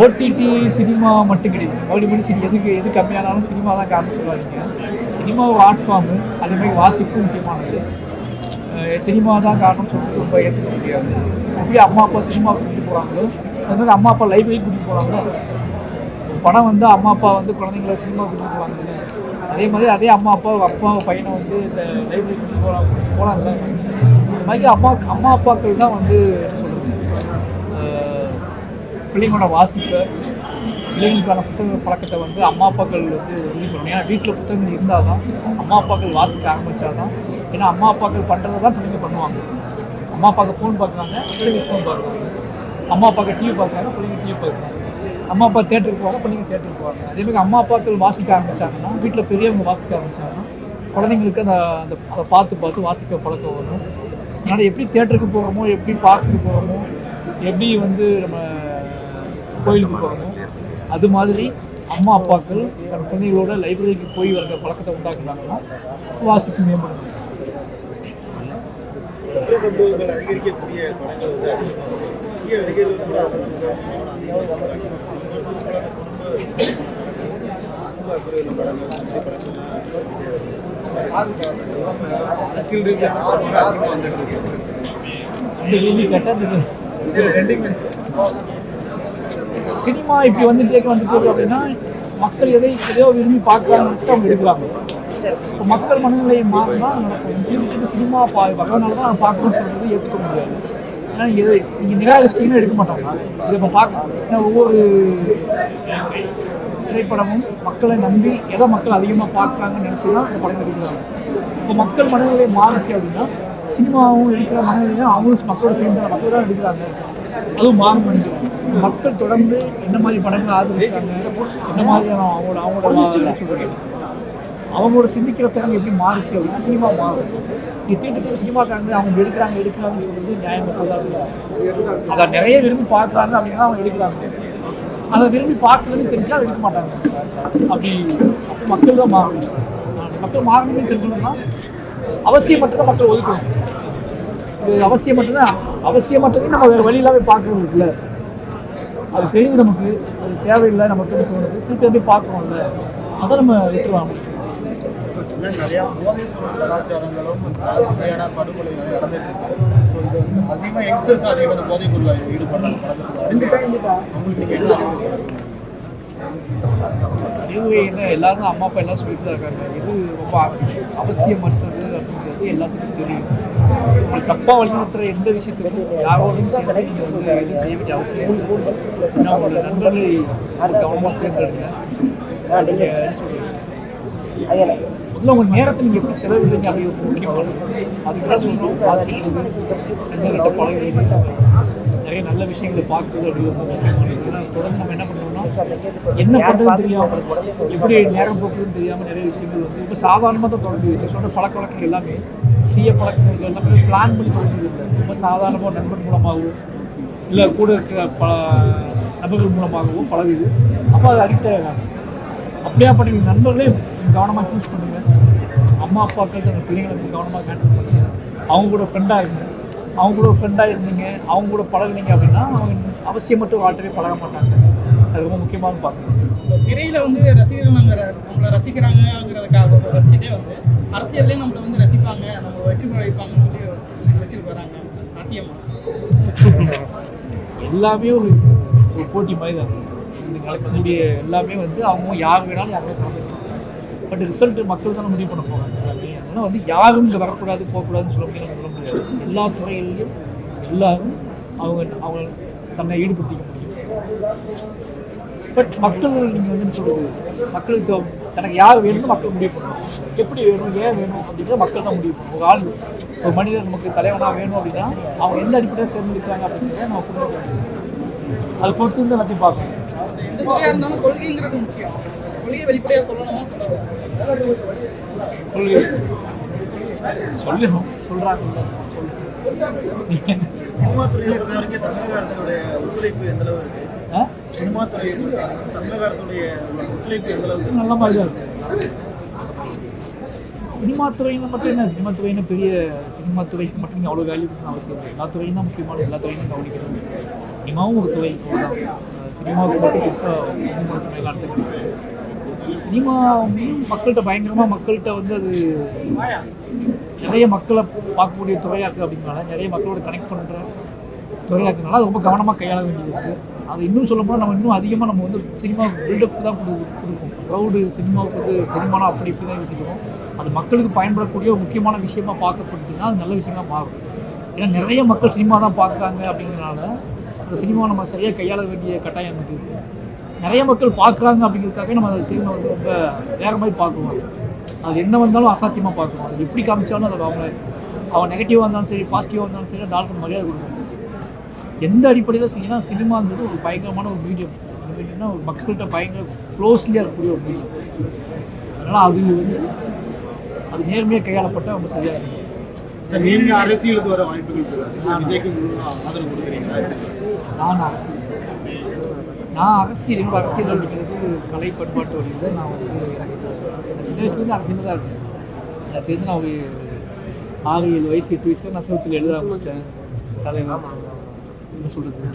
OTT cinema மட்டும் கிடையாது. மறுபடியும் சினி எதுக்கு எது கம்மியானாலும் சினிமா தான் காரணம் சொல்லுவாங்க சினிமா ஒரு ஆர்ட் ஃபார்மு அதே மாதிரி வாசிப்பும் முக்கியமானது. சினிமா தான் காரணம் சொல்லிட்டு ரொம்ப ஏற்றுக்க முடியாது. எப்படி அம்மா அப்பா சினிமா கூட்டிட்டு போகிறாங்களோ அதுமாதிரி அம்மா அப்பா லைப்ரரி கூட்டிட்டு போகிறாங்களோ படம் வந்து அம்மா அப்பா வந்து குழந்தைங்கள சினிமா கூட்டிட்டு போகிறாங்க அதே மாதிரி அதே அம்மா அப்பா அப்பா பையனை வந்து இந்த லைப்ரரி கூட்டிட்டு போகிறாங்க போகிறாங்க இந்த மாதிரி அம்மா அம்மா அப்பாக்கள் தான் வந்து என்ன சொல்கிறது பிள்ளைங்களோட வாசிப்பை பிள்ளைங்களுக்கான புத்தக பழக்கத்தை வந்து அம்மா அப்பாக்கள் வந்து உறுதி பண்ணணும். ஏன்னா வீட்டில் புத்தகங்கள் இருந்தால் தான் அம்மா அப்பாக்கள் வாசிக்க ஆரம்பித்தா தான் ஏன்னா அம்மா அப்பாக்கள் பண்ணுறது தான் பிள்ளைங்க பண்ணுவாங்க. அம்மா அப்பாவுக்கு ஃபோன் பார்க்குறாங்க பிள்ளைங்க ஃபோன் பார்க்குறாங்க. அம்மா அப்பாவுக்கு டிவி பார்க்குறாங்க பிள்ளைங்க டிவி பார்க்குறாங்க. அம்மா அப்பா தேட்டருக்கு போவாங்க பிள்ளைங்க தேட்டருக்கு போவாங்க. அதே மாதிரி அம்மா அப்பாக்கள் வாசிக்க ஆரம்பித்தாங்கன்னா வீட்டில் பெரியவங்க வாசிக்க ஆரம்பிச்சாங்கன்னா குழந்தைங்களுக்கு அந்த அந்த அதை பார்த்து பார்த்து வாசிக்க பழக்கம் வரும். அதனால் எப்படி தேட்டருக்கு போகிறோமோ எப்படி பார்க்குக்கு போகிறோமோ எப்படி வந்து நம்ம கோயிலுக்கு போகிறோமோ அது மாதிரி அம்மா அப்பாக்கள் தன் குழந்தைகளோட லைப்ரரிக்கு போய் வர பழக்கத்தை உண்டாக்குறாங்கன்னா வாசிப்பு சம்பவங்கள் அதிகரிக்கக்கூடிய அரசியல் ரீதியாக வந்துட்டு இருக்கு ரெண்டுமே சினிமா இப்படி வந்துட்டே வந்துட்டு அப்படின்னா மக்கள் எதை எதையோ விரும்பி பார்க்கலாம்னு அவங்க எடுக்கிறாங்க. இப்போ மக்கள் மனநிலையை மாறினா நடக்கும் சினிமா பா தான் நான் பார்க்கணும்னு சொல்றது ஏற்றுக்க முடியாது. ஏன்னா இது நீங்கள் நிராகரிச்சிட்டிங்கன்னா எடுக்க மாட்டாங்க. இதை இப்போ பார்க்க ஒவ்வொரு திரைப்படமும் மக்களை நம்பி எதை மக்கள் அதிகமாக பார்க்குறாங்கன்னு நினச்சி தான் இந்த படம் எடுக்கிறாங்க. இப்போ மக்கள் மனநிலை மாறுச்சு அப்படின்னா சினிமாவும் எடுக்கிற மனநிலையும் அவங்களும் மக்களோட சேர்ந்து மக்கள் தான் எடுக்கிறாங்க. அதுவும் மாறும் பண்ணிக்கிறாங்க மக்கள் தொடர்ந்து என்ன மாதிரி படங்கள் ஆதரிக்கிறாங்க? என்ன மாதிரியான அவங்களோட அவங்களோட சொல்கிறேன் அவங்களோட சிந்திக்கிற திறன் எப்படி மாறுச்சு அப்படின்னா சினிமா மாறும். நீ தீட்டு தீட்டு அவங்க எடுக்கிறாங்க எடுக்கிறாங்கன்னு சொல்றது நியாயம் தான் அதை நிறைய விரும்பி பார்க்குறாங்க அப்படின்னா அவங்க எடுக்கிறாங்க. அதை விரும்பி பார்க்கலன்னு தெரிஞ்சா எடுக்க மாட்டாங்க. அப்படி அப்போ மக்கள் தான் மாறணும். மக்கள் மாறணும்னு சொல்லணும்னா மட்டும்தான் மக்கள் ஒதுக்கணும். இது அவசியம் மட்டும்தான் அவசியம் மட்டும்தான் நம்ம வேறு வழி இல்லாமல் பார்க்கறது இருக்குல்ல அது தெரியுது நமக்கு அது தேவையில்லை நமக்கு தோணுது? திருப்பி வந்து பார்க்கணும்ல. அதை நம்ம இன்னும் நிறையா போதைப் பொருள் கலாச்சாரங்களும் வகையான படுகொலைகளும் நடந்துட்டு இருக்கு. அதிகமாக யங்ஸ்டர்ஸ் அதிகமாக இந்த போதைப் பொருளில் ஈடுபடுறாங்க என்ன எல்லாரும் அம்மா அப்பா எல்லாம் சொல்லிட்டு தான் இருக்காங்க. இது ரொம்ப அவ- அவசியமற்றது? அப்படிங்கிறது எல்லாத்துக்கும் தெரியும். உங்களுக்கு தப்பாக வழிநடத்துகிற எந்த விஷயத்துக்கும் யாரோடையும் சேர்ந்து நீங்கள் வந்து எதுவும் செய்ய வேண்டிய அவசியம் இல்லை. ஏன்னா உங்களோட நண்பர்களை யார் கவனமாக தேர்ந்தெடுங்க. நீங்கள் சொல்லுங்கள் சொல்றது முதல்ல உங்கள் நேரத்தை நீங்கள் எப்படி செலவிடுறீங்க அப்படி ஒரு முக்கியமானது அதுக்கெல்லாம் சொல்லணும் நிறைய நல்ல விஷயங்களை பார்க்குறது அப்படி தொடர்ந்து நம்ம என்ன பண்ணுவோம்னா என்ன பண்ணுறது தெரியாமல் எப்படி நேரம் போக்குறதுன்னு தெரியாமல் நிறைய விஷயங்கள் வந்து இப்போ சாதாரணமாக தான் தொடங்குது. சொன்ன பழக்க வழக்கங்கள் எல்லாமே தீய பழக்கங்கள் எல்லாமே பிளான் பண்ணி தொடங்குது. இல்லை ரொம்ப சாதாரணமாக நண்பன் மூலமாகவும் இல்லை கூட இருக்கிற ப நபர்கள் மூலமாகவோ பழகுது. அப்போ அது அடிக்ட் ஆகிறாங்க அப்படியாப்பட்ட நீங்கள் நண்பர்களே கவனமாக சூஸ் பண்ணுங்கள் அம்மா அப்பாக்கள் தங்கள் பிள்ளைங்களுக்கு கவனமாக ஹேண்டில் பண்ணுங்க. அவங்க கூட ஃப்ரெண்டாக இருங்க. அவங்க கூட ஃப்ரெண்டாக இருந்தீங்க அவங்க கூட பழகுனீங்க அப்படின்னா அவங்க அவசியமற்ற வாழ்க்கையை பழக மாட்டாங்க. அது ரொம்ப முக்கியமாக பார்க்கணும். திரையில வந்து ரசிகர்கள் நம்ம ர- நம்மளை ரசிக்கிறாங்கிறதுக்காக வச்சுட்டே வந்து அரசியல்லே நம்மளை வந்து ரசிப்பாங்க நம்ம வெற்றி பெற வைப்பாங்கன்னு சொல்லி அரசியல் வராங்க. சாத்தியமா? எல்லாமே ஒரு ஒரு போட்டி மாதிரி தான். இந்த நடக்கக்கூடிய எல்லாமே வந்து அவங்க யார் வேணாலும் யாருமே கலந்துக்கலாம் பட் ரிசல்ட் மக்கள் தானே முடிவு பண்ண போகிறாங்க அதனால் வந்து யாரும் இங்கே வரக்கூடாது போகக்கூடாதுன்னு சொல்ல முடியாது சொல்ல முடியாது. எல்லா துறையிலையும் எல்லாரும் அவங்க அவங்க தன்னை ஈடுபடுத்திக்க முடியும். பட் மக்கள் நீங்கள் வந்து என்ன மக்களுக்கு தனக்கு யார் வேணும்னு மக்கள் முடிவு பண்ணணும் எப்படி வேணும் ஏன் வேணும் அப்படிங்கிறத மக்கள் தான் முடிவு பண்ணணும். ஒரு ஆள் ஒரு மனிதர் நமக்கு தலைவனாக வேணும் அப்படின்னா அவங்க எந்த அடிப்படையில் தேர்ந்தெடுக்கிறாங்க அப்படிங்கிறத நம்ம புரிந்து அதை பொறுத்து வந்து எல்லாத்தையும் பார்க்கணும் துறையா இருந்தாலும் கொள்கைங்கிறது முக்கியம். கொள்கையை வெளிப்படையா சொல்லணுமா? கொள்கை சொல்லணும் சொல்கிறாங்க சினிமா துறையில சார்க்க தமிழக அரசுடைய ஒத்துழைப்பு எந்த அளவு இருக்கு? சினிமா துறையில் தமிழக அரசுடைய ஒத்துழைப்பு எந்த அளவுக்கு இருக்கு? நல்ல மாதிரி தான் இருக்கு. சினிமா துறையில மட்டும் என்ன? சினிமா துறையின பெரிய சினிமா துறைக்கு மட்டும் அவ்வளோ வேல்யூ அவசியம் இல்லை. எல்லா துறையும் தான் முக்கியமான எல்லா துறையும் கவனிக்கணும். சினிமாவும் ஒரு துறை. அவ்வளவுதான். சினிமாவுக்கு மட்டும் பெருசாக முன்னுரிமை சினிமா வந்து மக்கள்கிட்ட பயங்கரமாக மக்கள்கிட்ட வந்து அது நிறைய மக்களை பார்க்கக்கூடிய துறையாக்கு அப்படிங்கிறனால நிறைய மக்களோட கனெக்ட் பண்ணுற துறையாக இருக்கிறனால அது ரொம்ப கவனமாக கையாள வேண்டியது இருக்குது அது இன்னும் சொல்லும்போது நம்ம இன்னும் அதிகமாக நம்ம வந்து சினிமா பில்டப் தான் கொடு கொடுக்கும் க்ரௌடு சினிமாவுக்கு வந்து சினிமானா அப்படி இப்படி தான் யோசிக்கிறோம் அது மக்களுக்கு பயன்படக்கூடிய ஒரு முக்கியமான விஷயமா பார்க்கப்படுச்சுன்னா அது நல்ல விஷயமா மாறும். ஏன்னா நிறைய மக்கள் சினிமா தான் பார்க்குறாங்க அப்படிங்கிறனால அந்த சினிமாவை நம்ம சரியாக கையாள வேண்டிய கட்டாயம் இருக்குது நிறைய மக்கள் பார்க்குறாங்க அப்படிங்கிறதுக்காக நம்ம அந்த சினிமா வந்து ரொம்ப வேகமாக பார்க்குவோம் அது என்ன வந்தாலும் அசாத்தியமாக பார்க்கணும் அது எப்படி காமிச்சாலும் அதை அவங்க அவன் நெகட்டிவாக இருந்தாலும் சரி பாசிட்டிவாக இருந்தாலும் சரி அந்த ஆளுக்கு மரியாதை கொடுக்கணும் எந்த அடிப்படையில் செய்யணும் சினிமாங்கிறது ஒரு பயங்கரமான ஒரு மீடியம் அந்த மீடியம்னா ஒரு மக்கள்கிட்ட பயங்கர க்ளோஸ்லியாக இருக்கக்கூடிய ஒரு மீடியம் அதனால் அது வந்து அது நேர்மையாக கையாளப்பட்ட ரொம்ப சரியாக இருக்கும். சார் அரசியலுக்கு வர வாய்ப்புகள் விஜய்க்கு ஆதரவு கொடுக்குறீங்களா? நான் அரசியல். நான் அரசியல் என்னோட அரசியல் அப்படிங்கிறது கலை பண்பாட்டு வழியில் நான் வந்து எனக்கு சின்ன வயசுலேருந்து அரசியல் தான் இருக்கேன். எனக்கு தெரிஞ்சு நான் ஒரு ஆறு ஏழு வயசு எட்டு வயசுல நான் செவத்தில் எழுத ஆரம்பிச்சிட்டேன். தலைவர் என்ன சொல்கிறது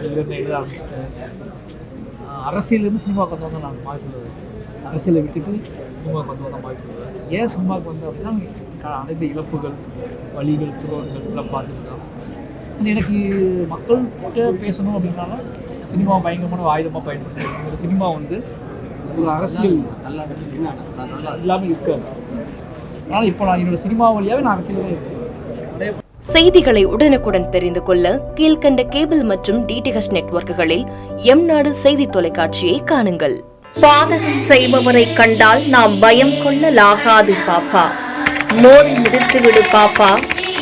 இதுலேருந்து எழுத ஆரம்பிச்சிட்டேன். ஆஹ் அரசியல்லேருந்து சினிமாவுக்கு வந்து வந்தேன் நான் மாறி சொல்லுவேன் அரசியலை விட்டுட்டு சினிமாவுக்கு வந்து வந்தேன் மாறி சொல்லுவேன் ஏன் சினிமாவுக்கு வந்தேன் அப்படின்னா அனைத்து இழப்புகள் வழிகள் துரோகங்கள் எல்லாம் பார்த்துட்டு தான். அது எனக்கு மக்கள்கிட்ட பேசணும் அப்படின்னால சினிமா பயங்கரமான ஆயுதமாக பயன்படுத்துறேன் இந்த சினிமா வந்து ஒரு அரசியல் இல்லாமல் இருக்காது. அதனால் இப்போ நான் என்னோட சினிமா வழியாகவே நான் அரசியலே இருக்கேன் செய்திகளை உடனுக்குடன் தெரிந்து கொள்ள கீழ்க்கண்ட கேபிள் மற்றும் டிடிஹெச் நெட்வொர்க்குகளில் எம் நாடு செய்தி தொலைக்காட்சியை காணுங்கள். பாதகம் செய்பவரை கண்டால் நாம் பயம் கொள்ளலாகாது பாப்பா. மோதி மிதித்து விடு பாப்பா.